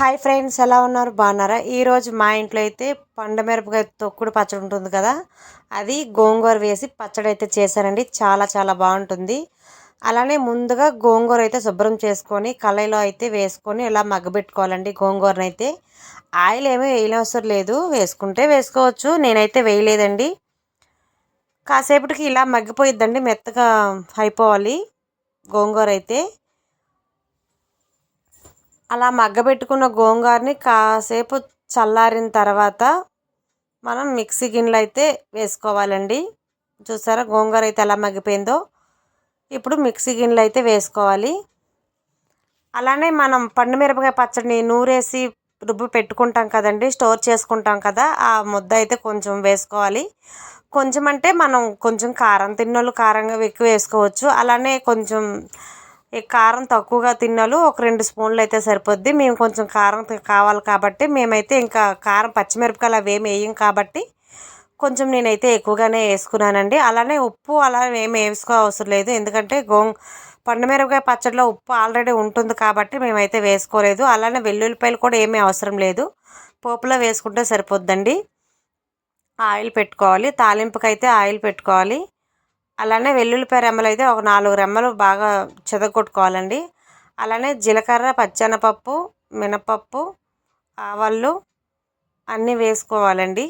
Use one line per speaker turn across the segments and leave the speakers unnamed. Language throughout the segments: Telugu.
హాయ్ ఫ్రెండ్స్ ఎలా ఉన్నారు? బాగున్నారా? ఈరోజు మా ఇంట్లో అయితే పండమిరపకాయ తొక్కుడు పచ్చడి ఉంటుంది కదా అది గోంగూర వేసి పచ్చడి అయితే చేశానండి. చాలా చాలా బాగుంటుంది. అలానే ముందుగా గోంగూర అయితే శుభ్రం చేసుకొని కళాయిలో అయితే వేసుకొని ఇలా మగ్గబెట్టుకోవాలండి గోంగూరను అయితే. ఆయిల్ ఏమీ వేయనవసరం లేదు వేసుకుంటే వేసుకోవచ్చు. నేనైతే వేయలేదండి. కాసేపటికి ఇలా మగ్గిపోయిద్దండి మెత్తగా అయిపోవాలి గోంగూర అయితే. అలా మగ్గబెట్టుకున్న గోంగూరని కాసేపు చల్లారిన తర్వాత మనం మిక్సీ గిన్నెలు అయితే వేసుకోవాలండి. చూసారా గోంగూర అయితే ఎలా మగ్గిపోయిందో? ఇప్పుడు మిక్సీ గిన్నెలు అయితే వేసుకోవాలి. అలానే మనం పండు మిరపకాయ పచ్చడిని నూరేసి రుబ్బు పెట్టుకుంటాం కదండి స్టోర్ చేసుకుంటాం కదా ఆ ముద్ద అయితే కొంచెం వేసుకోవాలి. కొంచెం అంటే మనం కొంచెం కారం తిన్నోళ్ళు కారంగా ఎక్కువ వేసుకోవచ్చు. అలానే కొంచెం కారం తక్కువగా తిన్నాలు ఒక రెండు స్పూన్లు అయితే సరిపోద్ది. మేము కొంచెం కారం కావాలి కాబట్టి మేమైతే ఇంకా కారం పచ్చిమిరపకాయలు అవి ఏమి వేయం కాబట్టి కొంచెం నేనైతే ఎక్కువగానే వేసుకున్నానండి. అలానే ఉప్పు అలా ఏమి వేసుకో అవసరం లేదు. ఎందుకంటే గోం పండుమిరపకాయ పచ్చడిలో ఉప్పు ఆల్రెడీ ఉంటుంది కాబట్టి మేమైతే వేసుకోలేదు. అలానే వెల్లుల్లిపాయలు కూడా ఏమీ అవసరం లేదు. పోపులో వేసుకుంటే సరిపోద్దండి. ఆయిల్ పెట్టుకోవాలి. తాలింపుకైతే ఆయిల్ పెట్టుకోవాలి. అలానే వెల్లుల్లిపాయ రెమ్మలు అయితే ఒక నాలుగు రెమ్మలు బాగా చెదగొట్టుకోవాలండి అలానే జీలకర్ర పచ్చెనపప్పు మినపప్పు ఆవాళ్ళు అన్నీ వేసుకోవాలండి.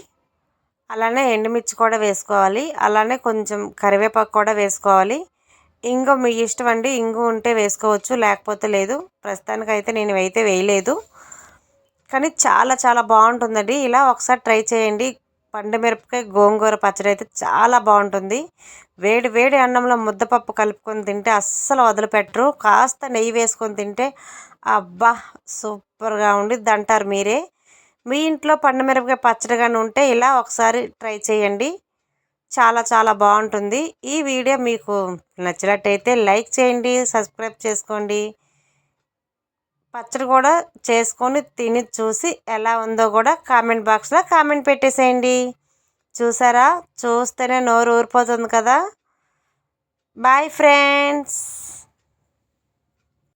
అలానే ఎండుమిర్చి కూడా వేసుకోవాలి. అలానే కొంచెం కరివేపాకు కూడా వేసుకోవాలి. ఇంగు మీ ఇష్టం అండి ఇంగు ఉంటే వేసుకోవచ్చు లేకపోతే లేదు. ప్రస్తుతానికైతే నేను అయితే వేయలేదు. కానీ చాలా చాలా బాగుంటుందండి. ఇలా ఒకసారి ట్రై చేయండి. పండు మిరపకాయ గోంగూర పచ్చడి అయితే చాలా బాగుంటుంది. వేడి వేడి అన్నంలో ముద్దపప్పు కలుపుకొని తింటే అస్సలు వదిలిపెట్టరు. కాస్త నెయ్యి వేసుకొని తింటే అబ్బా సూపర్గా ఉండిద్ది అంటారు మీరే. మీ ఇంట్లో పండు మిరపకాయ పచ్చడి కానీ ఉంటే ఇలా ఒకసారి ట్రై చేయండి. చాలా చాలా బాగుంటుంది. ఈ వీడియో మీకు నచ్చినట్టయితే లైక్ చేయండి సబ్స్క్రైబ్ చేసుకోండి. పచ్చడి కూడా చేసుకొని తిని చూసి ఎలా ఉందో కూడా కామెంట్ బాక్స్లో కామెంట్ పెట్టేసేయండి. చూసారా? చూస్తేనే నోరు ఊరిపోతుంది కదా. Boy friends.